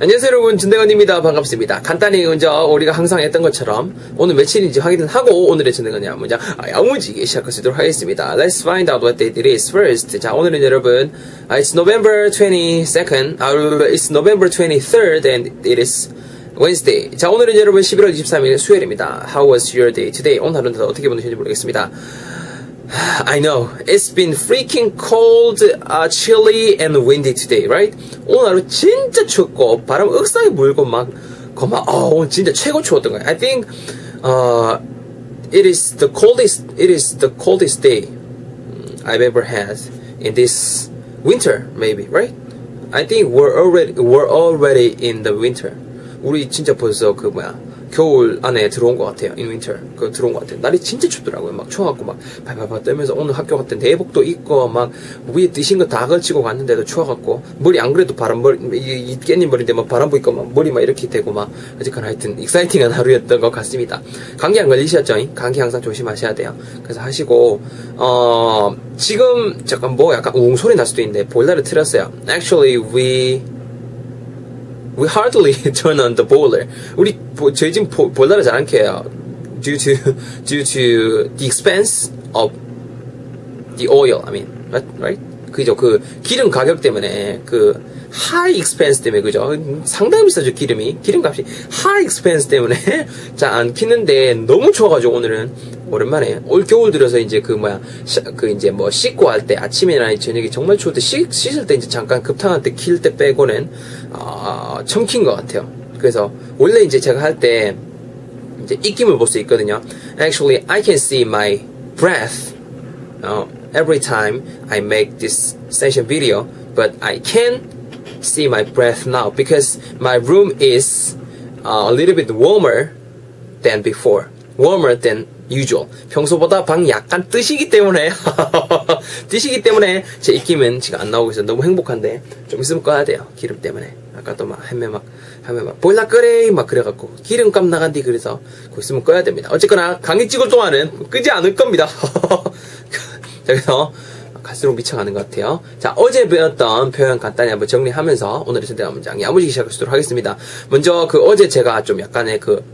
안녕하세요 여러분. 진대건입니다. 반갑습니다. 간단히 먼저 우리가 항상 했던 것처럼 오늘 며칠인지 확인을 하고 오늘의 진대건이 먼저 야무지게 있도록 하겠습니다. Let's find out what date it is first. 자 오늘은 여러분 It's November 22nd 아, It's November 23rd and it is Wednesday. 자 오늘은 여러분 11월 23일 수요일입니다. How was your day today? 오늘 하루는 어떻게 보내셨는지 모르겠습니다 I know. It's been freaking cold, uh, chilly, and windy today, right? 오늘 하루 진짜 춥고, 바람 억사게 불고, 막, 거막, 어, 오늘 진짜 최고 추웠던 거예요. I think, uh, it is the coldest, it is the coldest day I've ever had in this winter, maybe, right? I think we're already, we're already in the winter. 우리 진짜 벌써 그 뭐야, 겨울 안에 들어온 것 같아요. winter. 그 들어온 것 같아요. 날이 진짜 춥더라고요. 막 추워갖고 막 발발발 떨면서 오늘 학교 갔던 내복도 입고 막 위에 드신 거 다 걸치고 갔는데도 추워갖고 머리 안 그래도 바람 머리 이, 이 깻잎 머리인데 막 바람 부니까 막 머리 막 이렇게 되고 막 어쨌건 하여튼 익사이팅한 하루였던 것 같습니다. 감기 안 걸리셨죠? 감기 항상 조심하셔야 돼요. 그래서 하시고 어 지금 잠깐 뭐 약간 웅 소리 날 수도 있는데 보일러를 틀었어요. Actually we we hardly turn on the boiler. 우리 보, 보일러를 잘 안 켜요. Due to due to the expense of the oil. I mean, right? right? 그죠? 그 기름 가격 때문에 그 high expense 때문에 그죠? 상당히 비싸죠 기름이 기름값이 high expense 때문에 자 안 키는데 너무 추워가지고 오늘은 오랜만에 올 겨울 들어서 이제 그 뭐야 시, 그 이제 뭐 씻고 할 때 아침이나 저녁에 정말 추울 때 씻, 씻을 때 이제 잠깐 급탕할 때 킬 때 빼고는 어, 처킨 것 같아요. 그래서 원래 이제 제가 할 때 이제 입김을 볼 수 있거든요. Actually, I can see my breath uh, every time I make this session video, but I can't see my breath now because my room is uh, a little bit warmer than before, warmer than usual. 평소보다 방이 약간 뜨시기 때문에 뜨시기 때문에 제 입김은 지금 안 나오고 있어요. 너무 행복한데 좀 있으면 꺼야 돼요. 기름 때문에. 아까도 막 헤매 막 하면 막 보일러 끄래 막 그래갖고 기름값 나간디 그래서 그 있으면 꺼야 됩니다. 어쨌거나 강의 찍을 동안은 끄지 않을 겁니다. 그래서 갈수록 미쳐가는 것 같아요. 자, 어제 배웠던 표현 간단히 한번 정리하면서 오늘의 선대한 문장 수 있도록 하겠습니다. 먼저 그 어제 제가 좀 약간의 그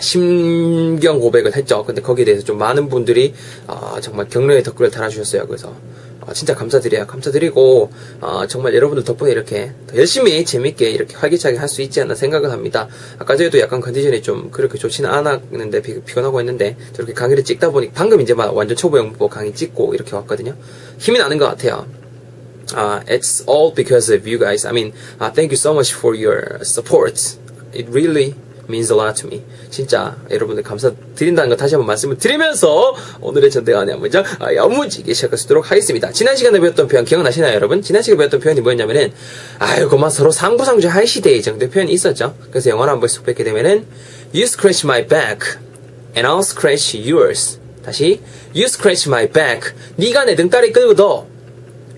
심경 고백을 했죠. 근데 거기에 대해서 좀 많은 분들이 어, 정말 격려의 댓글을 달아주셨어요. 그래서 어, 진짜 감사드려요. 감사드리고 어, 정말 여러분들 덕분에 이렇게 열심히 재밌게 이렇게 활기차게 할 수 있지 않나 생각을 합니다. 아까 전에도 약간 컨디션이 좀 그렇게 좋지는 않았는데 피, 피곤하고 했는데 저렇게 강의를 찍다 보니 방금 이제 막 완전 초보 영보 강의 찍고 이렇게 왔거든요. 힘이 나는 것 같아요. Uh, it's all because of you guys. I mean, uh, thank you so much for your support. It really means a lot to me. 진짜 여러분들 감사드린다는 거 다시 한번 말씀을 드리면서 오늘의 전대가 아니야 문장 아, 야무지게 시작할 수 있도록 하겠습니다. 지난 시간에 배웠던 표현 기억나시나요 여러분? 지난 시간에 배웠던 표현이 뭐였냐면은 아유 그만 서로 상부상조 할 시대의 정도의 표현이 있었죠. 그래서 영어를 한번 쑥 뵙게 되면은 You scratch my back and I'll scratch yours. 다시 You scratch my back. 네가 내 등다리 끌고도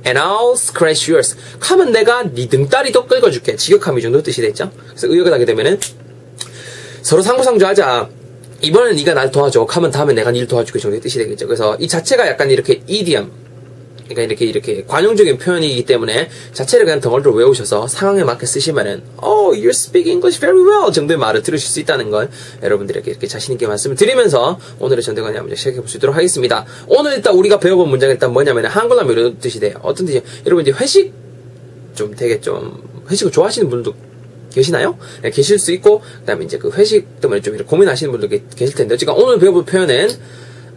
and I'll scratch yours. 하면 내가 네 등다리도 끌어줄게. 직역함이 정도 뜻이 됐죠. 그래서 의역을 하게 되면은 서로 상부상조하자. 이번엔 네가 날 도와줘. 하면 다음에 내가 일 도와줄게 정도의 뜻이 되겠죠. 그래서 이 자체가 약간 이렇게 idiom, 그러니까 이렇게 이렇게 관용적인 표현이기 때문에 자체를 그냥 덩어리로 외우셔서 상황에 맞게 쓰시면은 Oh, you speak English very well 정도의 말을 들으실 수 있다는 걸 여러분들에게 이렇게 자신 있게 말씀을 드리면서 오늘의 전대관이 한번 시작해 볼수 있도록 하겠습니다. 오늘 일단 우리가 배워본 문장이 일단 뭐냐면 한글로 하면 이런 뜻이 돼요. 어떤 뜻이에요? 여러분 이제 회식 좀 되게 좀 회식을 좋아하시는 분도 계시나요? 네, 계실 수 있고, 그 다음에 이제 그 회식 때문에 좀 고민하시는 계, 계실 텐데, 지금 오늘 배워볼 표현은,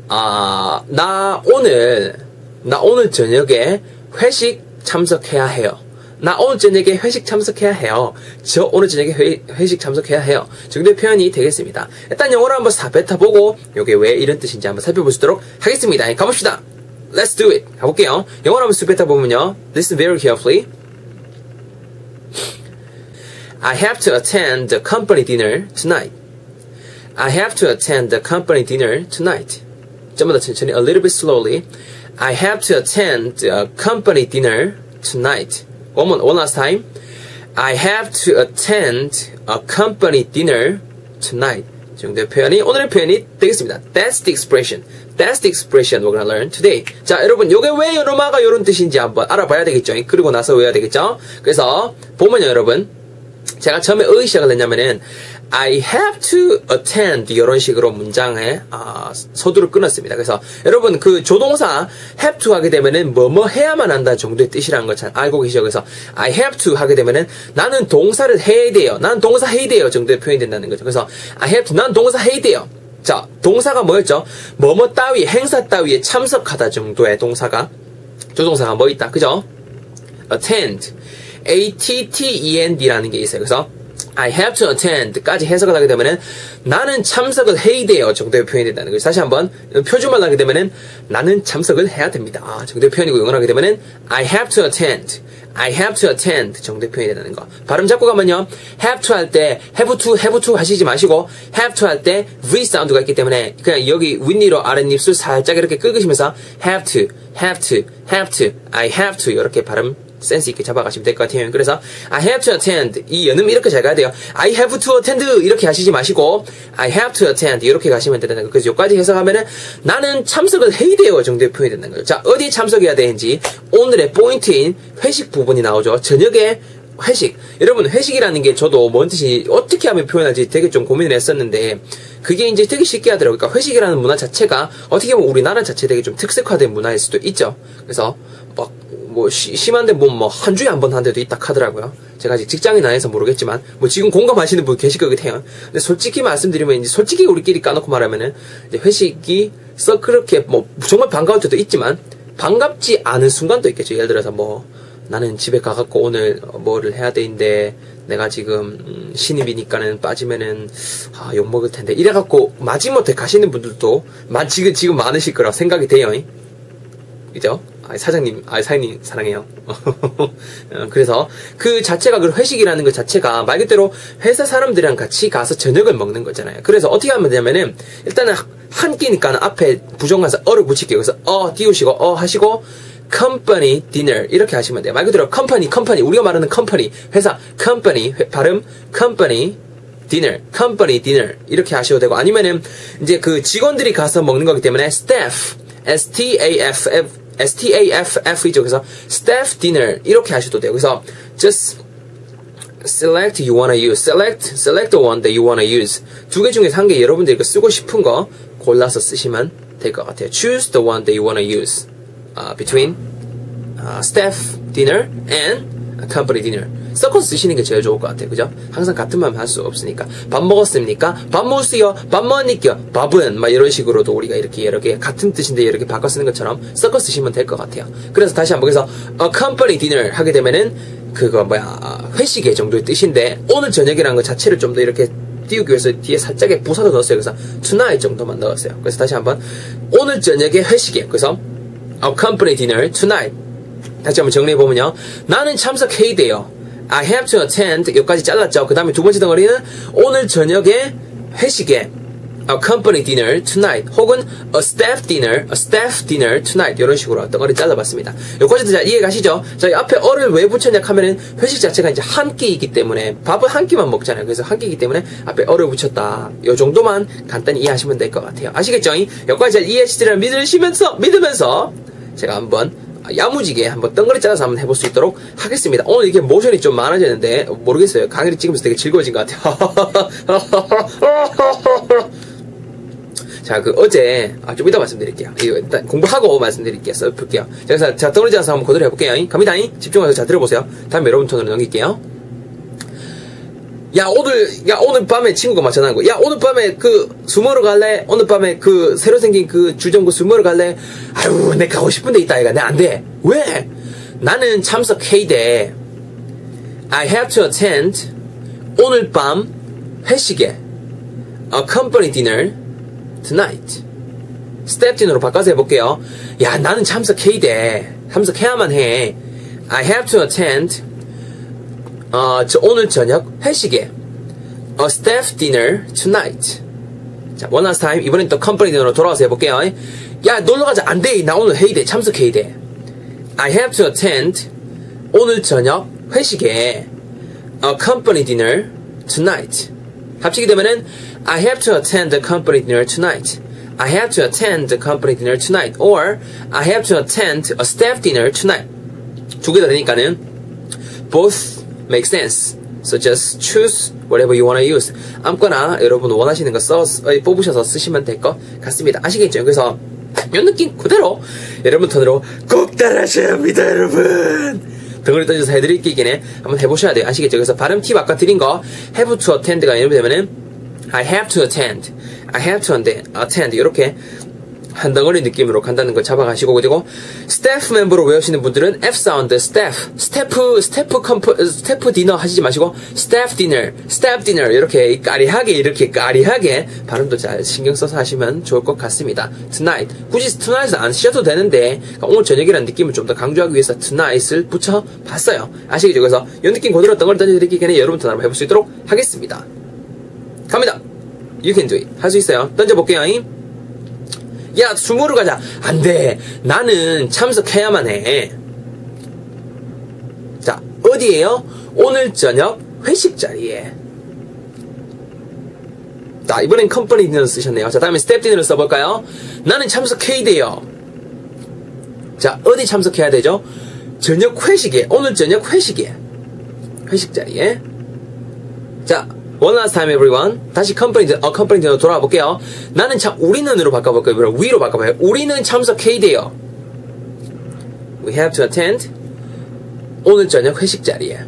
아, 나 오늘, 나 오늘 저녁에 회식 참석해야 해요. 나 오늘 저녁에 회식 참석해야 해요. 저 오늘 저녁에 회, 회식 참석해야 해요. 정도의 표현이 되겠습니다. 일단 영어로 한번 다 뱉어보고, 요게 왜 이런 뜻인지 한번 살펴보시도록 하겠습니다. 가봅시다. Let's do it. 가볼게요. 영어로 한번 쑥 뱉어보면요. Listen very carefully. I have to attend the company dinner tonight. I have to attend the company dinner tonight. 좀더 천천히, a little bit slowly. I have to attend the company dinner tonight. One, more, one last time. I have to attend a company dinner tonight. 정도의 표현이 오늘의 표현이 되겠습니다. That's the expression. That's the expression we're gonna learn today. 자, 여러분, 요게 왜 요노마가 요런 뜻인지 한번 알아봐야 되겠죠? 그리고 나서 외워야 되겠죠? 그래서 보면요, 여러분. 제가 처음에 시작을 했냐면은 I have to attend 이런 식으로 문장에 아, 서두를 끊었습니다. 그래서 여러분 그 조동사 have to 하게 되면은 뭐뭐 해야만 한다 정도의 뜻이라는 걸 잘 알고 계시죠. 그래서 I have to 하게 되면은 나는 동사를 해야 돼요. 나는 동사 해야 돼요 정도의 표현이 된다는 거죠. 그래서 I have to 나는 동사 해야 돼요. 자 동사가 뭐였죠? 뭐뭐 따위 행사 따위에 참석하다 정도의 동사가 조동사가 뭐 있다. 그죠? attend A-T-T-E-N-D라는 게 있어요. 그래서 I have to attend까지 해석을 하게 되면은 나는 참석을 해야 돼요 정도의 표현이 된다는 거죠. 다시 한번 표준말로 하게 되면은 나는 참석을 해야 됩니다 정도의 표현이고 영어로 하게 되면은 I have to attend I have to attend 정도의 표현이 된다는 거. 발음 잡고 가면요. have to 할 때 have to, have to 하시지 마시고 have to 할 때 V 사운드가 있기 때문에 그냥 여기 윗니로 아랫입술 살짝 이렇게 긁으시면서 have to, have to, have to, I have to 이렇게 발음 센스 있게 잡아가시면 될 것 같아요. 그래서 I have to attend 이 연음 이렇게 잘 가야 돼요. I have to attend 이렇게 하시지 마시고 I have to attend 이렇게 가시면 된다는 거. 그래서 여기까지 해석하면은 나는 참석을 해야 돼요 정도의 표현이 된다는 거죠. 자 어디 참석해야 되는지 오늘의 포인트인 회식 부분이 나오죠. 저녁에 회식. 여러분, 회식이라는 게 저도 뭔 뜻이, 어떻게 하면 표현할지 되게 좀 고민을 했었는데, 그게 이제 되게 쉽게 하더라고요. 그러니까 회식이라는 문화 자체가 어떻게 보면 우리나라 자체 되게 좀 특색화된 문화일 수도 있죠. 그래서, 막, 뭐, 시, 심한데 뭐, 뭐, 한 주에 한 번 한 데도 있다 하더라고요. 제가 아직 직장인 아니어서 모르겠지만, 뭐, 지금 공감하시는 분 계실 것 같아요. 근데 솔직히 말씀드리면, 이제 솔직히 우리끼리 까놓고 말하면은, 이제 회식이 썩 그렇게, 뭐, 정말 반가울 때도 있지만, 반갑지 않은 순간도 있겠죠. 예를 들어서 뭐, 나는 집에 가갖고 오늘 뭐를 해야 되는데 내가 지금 음, 신입이니까는 빠지면은 아, 욕 먹을 텐데 이래갖고 마지못해 가시는 분들도 마, 지금 지금 많으실 거라 생각이 돼요. 그죠? 아, 사장님, 아, 사장님 사랑해요. 어, 그래서 그 자체가 그 회식이라는 것 자체가 말 그대로 회사 사람들이랑 같이 가서 저녁을 먹는 거잖아요. 그래서 어떻게 하면 되냐면은 일단은 한 끼니까 앞에 부정가서 어를 붙일게요. 그래서 어 띄우시고 어 하시고 company dinner 이렇게 하시면 돼요. 말 그대로 company, company 우리가 말하는 company 회사 company 회, 발음 company dinner, company dinner 이렇게 하셔도 되고 아니면은 이제 그 직원들이 가서 먹는 거기 때문에 staff, S T A F F S T A F F이죠. 그래서 staff dinner 이렇게 하셔도 돼요. 그래서 just select you wanna use, select select the one that you wanna use 두 개 중에서 한 개 여러분들이 쓰고 싶은 거 골라서 쓰시면 될 것 같아요. Choose the one that you wanna use. uh, between uh, staff dinner and company dinner. 섞어서 쓰시는 게 제일 좋을 것 같아요. 그죠? 항상 같은 맘할수 없으니까. 밥 먹었습니까? 밥 먹었어요? 밥 먹으니까? 밥은? 막 이런 식으로도 우리가 이렇게 여러 개, 같은 뜻인데 이렇게 바꿔 쓰는 것처럼 섞어 쓰시면 될 것 같아요. 그래서 다시 한번 그래서 a company dinner 하게 되면은 그거 뭐야, 회식의 정도의 뜻인데 오늘 저녁이라는 것 자체를 좀 더 이렇게 띄우기 위해서 뒤에 살짝의 부사도 넣었어요. 그래서 tonight 정도만 넣었어요. 그래서 다시 한번 오늘 저녁에 회식이에요. 그래서 a company dinner tonight. 다시 한번 정리해 보면요. 나는 참석해야 돼요. I have to attend. 여기까지 잘랐죠. 그 다음에 두 번째 덩어리는 오늘 저녁에 회식에 a company dinner tonight 혹은 a staff dinner, a staff dinner tonight 이런 식으로 덩어리 잘라봤습니다. 여기까지도 잘 이해 가시죠? 자, 앞에 어를 왜 붙였냐 하면은 회식 자체가 이제 한 끼이기 때문에 밥은 한 끼만 먹잖아요. 그래서 한 끼이기 때문에 앞에 어를 붙였다. 요 정도만 간단히 이해하시면 될 것 같아요. 아시겠죠? 여기까지 잘 이해하시리라 믿으시면서 믿으면서 제가 한번 야무지게 한번 덩그리 짜서 한번 해볼 수 있도록 하겠습니다. 오늘 이렇게 모션이 좀 많아졌는데 모르겠어요. 강의를 찍으면서 되게 즐거워진 것 같아요. 자, 그 어제 아, 좀 이따 말씀드릴게요. 일단 공부하고 말씀드릴게요. 써볼게요. 자, 자 덩그리 짜서 한번 그대로 해볼게요. 갑니다. 집중해서 잘 들어보세요. 다음 여러분 톤으로 넘길게요. 야 오늘 야 오늘 밤에 친구가 거. 야 오늘 밤에 그술 먹으러 갈래? 오늘 밤에 그 새로 생긴 그술 먹으러 갈래? 아유 내 가고 싶은데 있다 이가 내 안 돼. 왜? 나는 참석해야 돼. I have to attend 오늘 밤 회식에 a company dinner tonight. 스텝 dinner로 바꿔서 해볼게요. 야 나는 참석해야 돼. 참석해야만 해. I have to attend 어, 저 오늘 저녁 회식에 a staff dinner tonight. 자, one last time. 이번엔 또 컴퍼니 디너로 돌아와서 해볼게요. 야, 놀러 가자. 안 돼. 나 오늘 회의 돼. 참석해야 돼. I have to attend 오늘 저녁 회식에 a company dinner tonight. 합치게 되면은 I have to attend the company dinner tonight. I have to attend the company dinner tonight. Or I have to attend a staff dinner tonight. 두 개 다 되니까는 both make sense. So just choose whatever you wanna use. 아무거나 여러분 원하시는 거 써, 뽑으셔서 쓰시면 될 것 같습니다. 아시겠죠? 그래서 이 느낌 그대로 여러분 톤으로 꼭 따라하셔야 합니다, 여러분. 덩어리 던져서 해드릴기 전에 한번 해보셔야 돼요. 아시겠죠? 그래서 발음 팁 아까 드린 거 have to attend가 예를 들면은 I have to attend, I have to attend 이렇게 한 덩어리 느낌으로 간다는 걸 잡아가시고 그리고 스태프 멤버로 외우시는 분들은 F 사운드 스태프 스태프 스태프 컴프 스태프 디너 하시지 마시고 스태프 디너 스태프 디너 이렇게 까리하게 이렇게 까리하게 발음도 잘 신경 써서 하시면 좋을 것 같습니다. tonight 굳이 tonight을 안 쓰셔도 되는데 그러니까 오늘 저녁이라는 느낌을 좀 더 강조하기 위해서 tonight을 붙여봤어요. 아시겠죠? 그래서 이 느낌 그대로 덩어리 던져드리기 전에 여러분도 한번 해볼 수 있도록 하겠습니다. 갑니다. You can do it. 할 수 있어요. 던져볼게요. 야, 수모를 가자. 안 돼. 나는 참석해야만 해. 자, 어디에요? 오늘 저녁 회식 자리에. 자, 이번엔 컴퍼니 디너를 쓰셨네요. 자, 다음에 스텝 디너를 써볼까요? 나는 참석해야 돼요. 자, 어디 참석해야 되죠? 저녁 회식에, 오늘 저녁 회식에. 회식 자리에. 자, One last time everyone. 다시 컴퍼니, 어, 디너 돌아와 볼게요. 나는 참, 우리는으로 바꿔볼까요? 위로 바꿔봐요. 우리는 참석해야 돼요. We have to attend. 오늘 저녁 회식 자리에.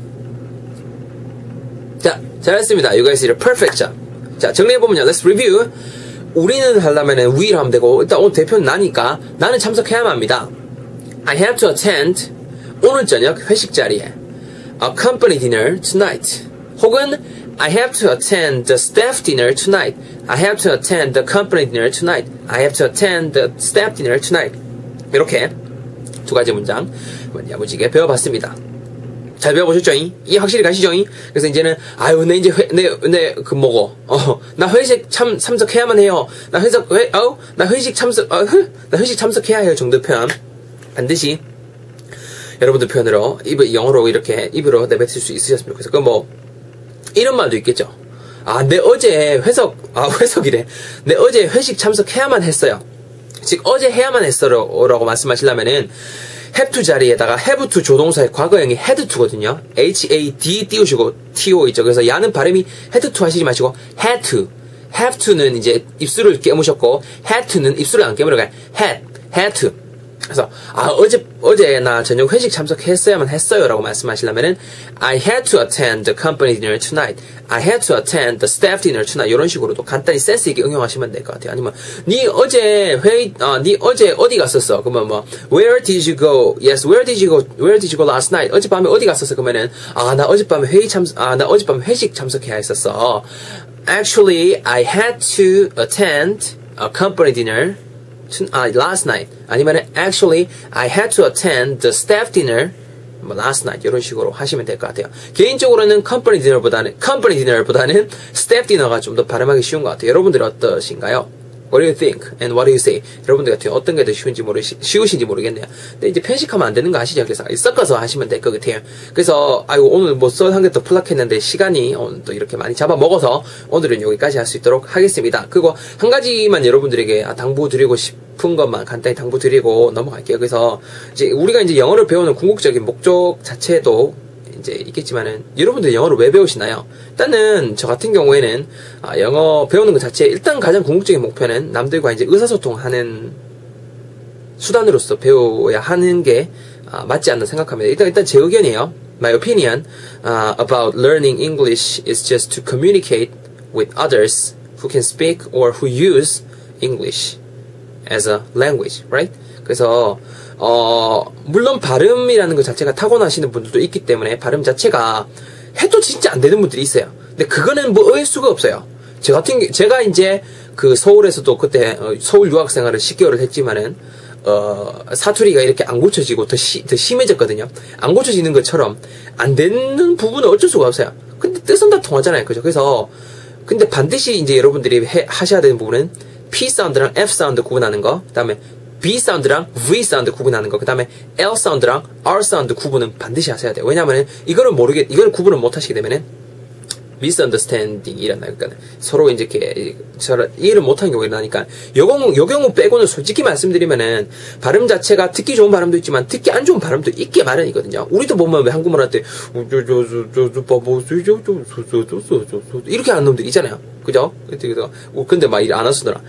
자, 잘했습니다. You guys did a perfect job. 자, 정리해보면요. Let's review. 우리는 하려면은 we를 하면 되고, 일단 오늘 대표는 나니까, 나는 참석해야만 합니다. I have to attend. 오늘 저녁 회식 자리에. A company dinner tonight. 혹은 I have to attend the staff dinner tonight. I have to attend the company dinner tonight. I have to attend the staff dinner tonight. 이렇게 두 가지 문장 야무지게 배워봤습니다. 잘 배워보셨죠? 이 확실히 가시죠? 그래서 이제는 아유 내 이제 내내그 뭐고 어나 회식 참 참석해야만 해요. 나 회식 회 어? 나 회식 참석 어, 나 회식 참석해야 해요 정도 표현 반드시 여러분들 표현으로 입 영어로 이렇게 입으로 내뱉을 수 있으셨으면 좋겠어요. 그뭐 이런 말도 있겠죠. 아, 내 어제 회석, 아, 회석이래. 내 어제 회식 참석해야만 했어요. 즉, 어제 해야만 했어라고 말씀하시려면은, have to 자리에다가 have to 조동사의 과거형이 had to거든요. had 띄우시고 to 있죠. 그래서 야는 발음이 had to 하시지 마시고 had to. have to는 이제 입술을 깨무셨고 had to는 입술을 안 깨물어가요. had, had to. 그래서 아 어제 어제 나 저녁 회식 참석했어야만 했어요라고 말씀하시려면은 I had to attend the company dinner tonight. I had to attend the staff dinner tonight. 이런 식으로도 간단히 센스 있게 응용하시면 될 것 같아요. 아니면 네 어제 회의 어네 어제 어디 갔었어? 그러면 뭐 Where did you go? Yes, where did you go? Where did you go last night? 어젯밤에 어디 갔었어? 그러면은 아 나 어젯밤에 회의 참아나 어젯밤에 회식 참석해야 했었어. Actually, I had to attend a company dinner uh, last night 아니면 actually I had to attend the staff dinner last night 이런 식으로 하시면 될 것 같아요. 개인적으로는 company dinner보다는 company dinner보다는 staff dinner가 좀 더 발음하기 쉬운 것 같아요. 여러분들이 어떠신가요? What do you think? And what do you say? 여러분들 같은 어떤 게 더 쉬운지 모르 쉬우신지 모르겠네요. 근데 이제 편식하면 안 되는 거 아시죠? 그래서 섞어서 하시면 될 것 같아요. 그래서 아이고 오늘 뭐써한개 더 플락했는데 시간이 오늘 또 이렇게 많이 잡아 먹어서 오늘은 여기까지 할 수 있도록 하겠습니다. 그리고 한 가지만 여러분들에게 아, 당부드리고 싶은 것만 간단히 당부드리고 넘어갈게요. 그래서 이제 우리가 이제 영어를 배우는 궁극적인 목적 자체도 이제 있겠지만은 여러분들 영어를 왜 배우시나요? 일단은 저 같은 경우에는 아, 영어 배우는 것 자체 일단 가장 궁극적인 목표는 남들과 이제 의사소통하는 수단으로서 배워야 하는 게 아, 맞지 않나 생각합니다. 일단 일단 제 의견이에요. My opinion uh, about learning English is just to communicate with others who can speak or who use English as a language, right? 그래서 어, 물론 발음이라는 것 자체가 타고나시는 분들도 있기 때문에 발음 자체가 해도 진짜 안 되는 분들이 있어요. 근데 그거는 뭐 어일 수가 없어요. 제 같은 제가 이제 그 서울에서도 그때 어, 서울 유학 생활을 10개월을 했지만은 어, 사투리가 이렇게 안 고쳐지고 더, 시, 더 심해졌거든요. 안 고쳐지는 것처럼 안 되는 부분은 어쩔 수가 없어요. 근데 뜻은 다 통하잖아요. 그죠? 그래서 근데 반드시 이제 여러분들이 해, 하셔야 되는 부분은 P 사운드랑 F 사운드 구분하는 거, 그 다음에 B 사운드랑 V 사운드 구분하는 거, 그 다음에 L 사운드랑 R 사운드 구분은 반드시 하셔야 돼요. 왜냐면은 이거를 모르게, 이거를 구분을 못 하시게 되면은 misunderstanding 일어나요. 그러니까 서로 이제 이렇게 서로 이해를 못하는 경우가 일어나니까 요 경우 요 경우 빼고는 솔직히 말씀드리면은 발음 자체가 듣기 좋은 발음도 있지만 듣기 안 좋은 발음도 있게 마련이거든요. 우리도 보면 왜 한국말 할때 이렇게 하는 놈들 있잖아요. 그죠? 근데 막안 하시더라.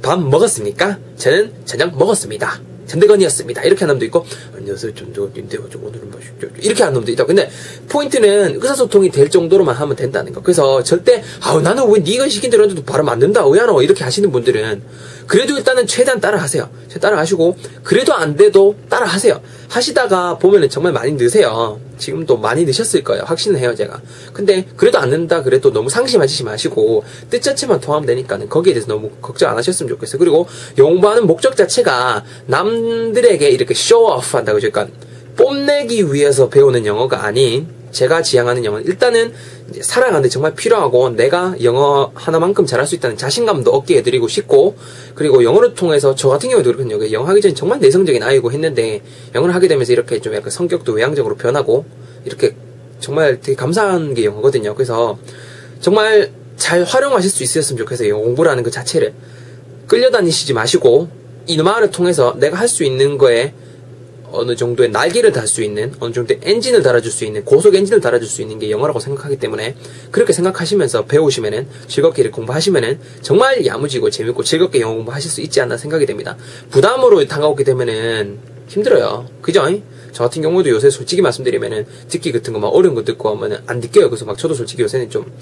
밥 먹었습니까? 저는 저녁 먹었습니다. 전대건이었습니다. 이렇게 하는 놈도 있고, 안녕하세요. 전대건인데요. 오늘은 맛있죠. 뭐 이렇게 하는 놈도 있다. 근데 포인트는 의사소통이 될 정도로만 하면 된다는 거. 그래서 절대, 아우, 나는 왜 네가 시킨 대로 발음 안 된다. 왜 하노? 이렇게 하시는 분들은 그래도 일단은 최대한 따라 하세요. 따라 하시고, 그래도 안 돼도 따라 하세요. 하시다가 보면은 정말 많이 느세요. 지금도 많이 느셨을 거예요. 확신을 해요, 제가. 근데 그래도 안 된다 그래도 너무 상심하시지 마시고 뜻 자체만 통하면 되니까는 거기에 대해서 너무 걱정 안 하셨으면 좋겠어요. 그리고 공부하는 목적 자체가 남들에게 이렇게 쇼오프 한다 그죠? 그러니까 뽐내기 위해서 배우는 영어가 아닌 제가 지향하는 영어는 일단은 살아가는데 정말 필요하고 내가 영어 하나만큼 잘할 수 있다는 자신감도 얻게 해드리고 싶고 그리고 영어를 통해서 저 같은 경우도 그렇거든요. 영어 하기 전에 정말 내성적인 아이고 했는데 영어를 하게 되면서 이렇게 좀 약간 성격도 외향적으로 변하고 이렇게 정말 되게 감사한 게 영어거든요. 그래서 정말 잘 활용하실 수 있었으면 좋겠어요. 공부라는 그 자체를 끌려다니시지 마시고 이 말을 통해서 내가 할 수 있는 거에 어느 정도의 날개를 달 수 있는 어느 정도의 엔진을 달아줄 수 있는 고속 엔진을 달아줄 수 있는 게 영어라고 생각하기 때문에 그렇게 생각하시면서 배우시면은 즐겁게 공부하시면은 정말 야무지고 재밌고 즐겁게 영어 공부하실 수 있지 않나 생각이 됩니다. 부담으로 다가오게 되면은 힘들어요. 그죠? 저 같은 경우도 요새 솔직히 말씀드리면은 듣기 같은 거 막 어려운 거 듣고 하면은 안 느껴요. 그래서 막 저도 솔직히 요새는 좀,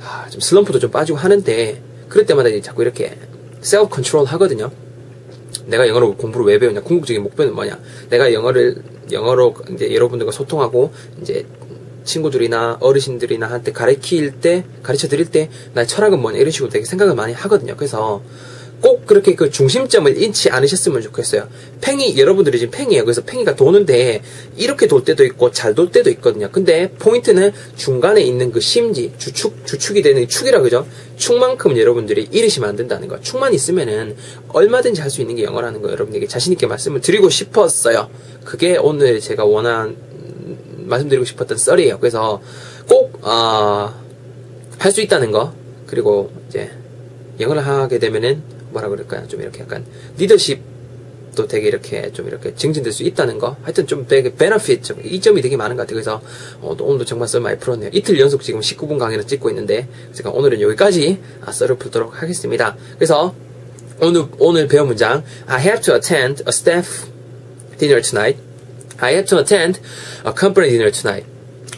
아, 좀 슬럼프도 좀 빠지고 하는데 그럴 때마다 자꾸 이렇게 셀프 컨트롤 하거든요. 내가 영어로 공부를 왜 배우냐? 궁극적인 목표는 뭐냐? 내가 영어를 영어로 이제 여러분들과 소통하고 이제 친구들이나 어르신들이나 한테 가르칠 때 가르쳐 드릴 때 나의 철학은 뭐냐 이런 식으로 되게 생각을 많이 하거든요. 그래서 꼭 그렇게 그 중심점을 잃지 않으셨으면 좋겠어요. 팽이, 여러분들이 지금 팽이에요. 그래서 팽이가 도는데 이렇게 돌 때도 있고 잘 돌 때도 있거든요. 근데 포인트는 중간에 있는 그 심지, 주축, 주축이 되는 축이라 그죠? 축만큼 여러분들이 잃으시면 안 된다는 거. 축만 있으면은 얼마든지 할 수 있는 게 영어라는 거 여러분에게 자신 있게 말씀을 드리고 싶었어요. 그게 오늘 제가 원한, 말씀드리고 싶었던 썰이에요. 그래서 꼭, 어, 할수 있다는 거. 그리고 이제 영어를 하게 되면은 뭐라 그럴까요? 좀 이렇게 약간 리더십도 되게 이렇게 좀 이렇게 증진될 수 있다는 거. 하여튼 좀 되게 베너핏, 좀 이점이 되게 많은 것 같아요. 그래서 어, 오늘도 정말 썰 많이 풀었네요. 이틀 연속 지금 19분 강의를 찍고 있는데 제가 오늘은 여기까지 아, 썰을 풀도록 하겠습니다. 그래서 오늘 오늘 배운 문장 I have to attend a staff dinner tonight. I have to attend a company dinner tonight.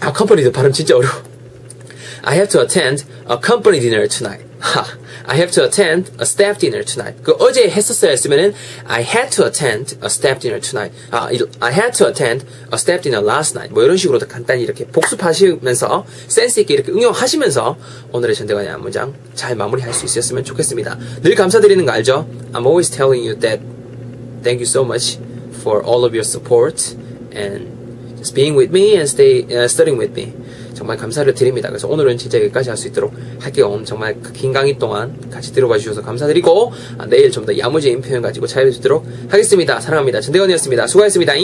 아, 컴퍼니도 발음 진짜 어려워. I have to attend a company dinner tonight. 하, I have to attend a staff dinner tonight. 그 어제 했었어야 했으면은 I had to attend a staff dinner tonight. 아, I had to attend a staff dinner last night. 뭐 이런 식으로 간단히 이렇게 복습하시면서 센스 있게 이렇게 응용하시면서 오늘의 전대관의 문장 잘 마무리할 수 있었으면 좋겠습니다. 늘 감사드리는 거 알죠? I'm always telling you that thank you so much for all of your support and just being with me and stay uh, studying with me. 정말 감사를 드립니다. 그래서 오늘은 진짜 여기까지 할 수 있도록 할게요. 정말 긴 강의 동안 같이 들어봐 주셔서 감사드리고 아, 내일 좀 더 야무진 표현 가지고 찾아뵙도록 하겠습니다. 사랑합니다. 전대건이었습니다. 수고하셨습니다.